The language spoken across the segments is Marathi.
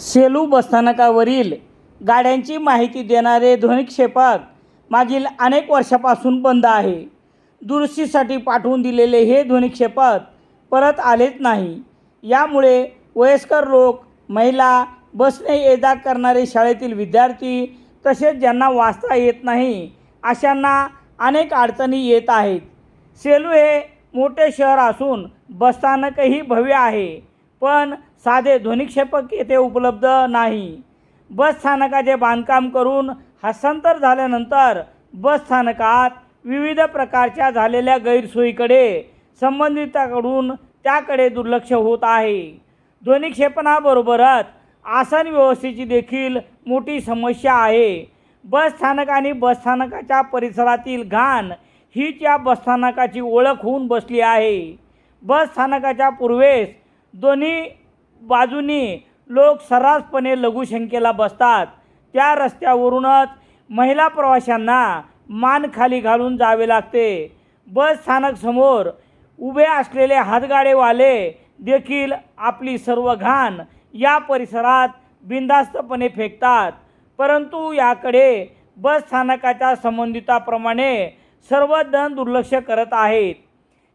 सेलू बसस्थानकावरील गाड्यांची माहिती देणारे ध्वनिक्षेपक मागील अनेक वर्षापासून बंद आहे. दुरुस्तीसाठी पाठवून दिलेले हे ध्वनिक्षेपक परत आलेच नाही. यामुळे वयस्कर लोक महिला बसने ये जा करणारे शाळेतील विद्यार्थी तसेच ज्यांना वाचता येत नाही अशांना अनेक अडचणी येत आहेत. सेलू हे मोठे शहर असून बसस्थानकही भव्य आहे. पण साधे ध्वनिक्षेपक येथे उपलब्ध नाही. बस स्थानकाचे बांधकाम करून हस्तांतर झाल्यानंतर बस स्थानकात विविध प्रकारच्या झालेल्या गैरसोयीकडे संबंधिताकडून त्याकडे दुर्लक्ष होत आहे. ध्वनिक्षेपणाबरोबरच आसन व्यवस्थेची देखील मोठी समस्या आहे. बसस्थानक आणि बसस्थानकाच्या परिसरातील घाण हीच या बसस्थानकाची ओळख होऊन बसली आहे. बस स्थानकाच्या पूर्वेस दोन्ही बाजूनी लोक सर्रासपणे लघुशंकेला बसतात. त्या रस्त्यावरूनच महिला प्रवाशांना मान खाली घालून जावे लागते. बस स्थानक समोर उभे असलेले हातगाडेवाले देखील आपली सर्व घाण या परिसरात बिनधास्तपणे फेकतात. परंतु याकडे बस स्थानकाच्या संबंधिताप्रमाणे सर्वजण दुर्लक्ष करत आहेत.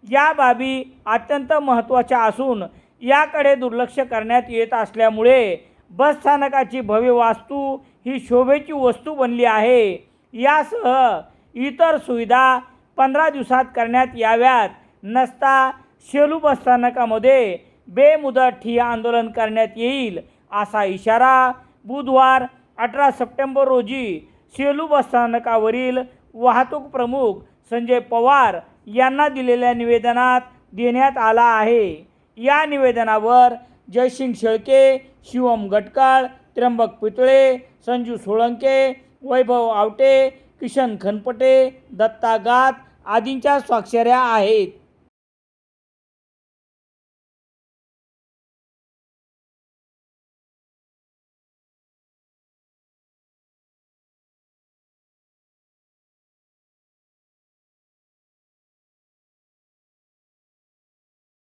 या बाबी अत्यंत महत्त्वाच्या असून याकडे दुर्लक्ष करण्यात येत असल्यामुळे बसस्थानकाची भव्य वास्तू ही शोभेची वस्तू बनली आहे. यासह इतर सुविधा पंधरा दिवसात करण्यात याव्यात. नसता शेलू बसस्थानकामध्ये बेमुदत ठिय्या आंदोलन करण्यात येईल असा इशारा बुधवार अठरा सप्टेंबर रोजी सेलू बसस्थानकावरील वाहतूक प्रमुख संजय पवार यांना दिलेल्या निवेदनात देण्यात आला आहे. या निवेदनावर जयसिंग शेळके शिवम गटकाळ त्र्यंबक पितळे संजू सोळंके वैभव आवटे किशन खनपटे दत्ता गात आदींच्या स्वाक्षऱ्या आहेत.